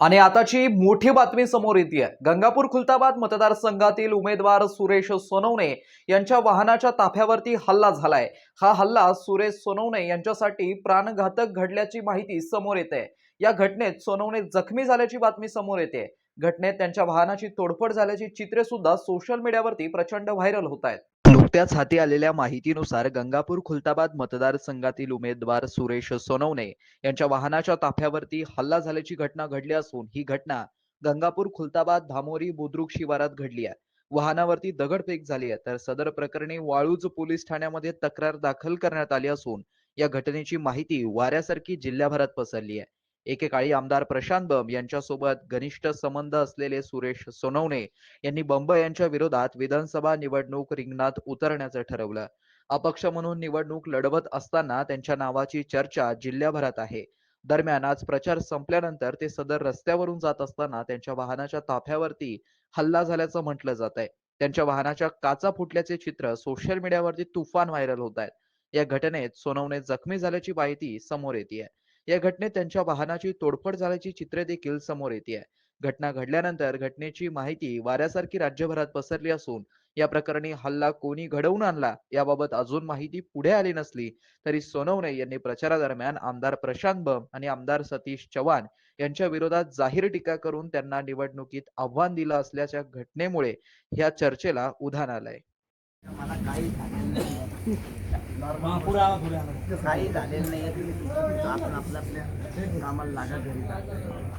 आणि आताची मोठी बातमी समोर येते गंगापूर खुलताबाद मतदारसंघातील उमेदवार सुरेश सोनवणे यांच्या वाहनाच्या ताफ्यावरती हल्ला झालाय. हा हल्ला सुरेश सोनवणे यांच्यासाठी प्राणघातक घडल्याची माहिती समोर येते या घटनेत सोनवणे जखमी झाल्याची बातमी समोर येते घटनेत त्यांच्या वाहनाची तोडफोड झाल्याची चित्रे सुद्धा सोशल मीडियावरती प्रचंड व्हायरल होत आहेत. नुकत्याच हाती आलेल्या माहितीनुसार गंगापूर खुलताबाद मतदारसंघातील उमेदवार सुरेश सोनवणे यांच्या वाहनाच्या ताफ्यावरती हल्ला झाल्याची घटना घडली असून ही घटना गंगापूर खुलताबाद धामोरी बुद्रुक शिवारात घडली आहे. वाहनावरती दगडफेक झाली आहे. तर सदर प्रकरणी वाळूज पोलीस ठाण्यामध्ये तक्रार दाखल करण्यात आली असून या घटनेची माहिती वाऱ्यासारखी जिल्ह्याभरात पसरली आहे. एकेकाळी आमदार प्रशांत बंब यांच्यासोबत घनिष्ठ संबंध असलेले सुरेश सोनवणे यांनी बंब यांच्या विरोधात विधानसभा निवडणूक रिंगणात उतरण्याचं ठरवलं. अपक्ष म्हणून निवडणूक लढवत असताना त्यांच्या नावाची चर्चा जिल्ह्याभरात आहे. दरम्यान आज प्रचार संपल्यानंतर ते सदर रस्त्यावरून जात असताना त्यांच्या वाहनाच्या ताफ्यावरती हल्ला झाल्याचं म्हटलं जात आहे त्यांच्या वाहनाच्या काचा फुटल्याचे चित्र सोशल मीडियावरती तुफान व्हायरल होत आहेत. या घटनेत सोनवणे जखमी झाल्याची माहिती समोर येते या घटनेत त्यांच्या वाहनाची तोडफोड झाल्याची चित्रे देखील समोर येते घटना घडल्यानंतर घटनेची माहिती वाऱ्यासारखी राज्यभरात पसरली असून या प्रकरणी हल्ला कोणी घडवून आणला याबाबत अजून माहिती पुढे आली नसली तरी सोनवणे यांनी प्रचारादरम्यान आमदार प्रशांत बम आणि आमदार सतीश चव्हाण यांच्या विरोधात जाहीर टीका करून त्यांना निवडणुकीत आव्हान दिलं असल्याच्या घटनेमुळे या चर्चेला उधाण आलंय. मला काही झालेलं नाही हा, आपण आपल्या आपल्या कामाला लागा घरी.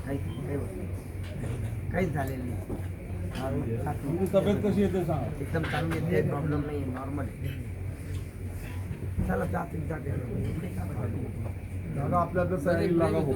काही. काहीच झालेलं नाही. तुमची तब्येत कशी येते सांगा. एकदम चांगली आहे, काही प्रॉब्लेम नाही नॉर्मल चला जाते जाते आपल्या भाऊ.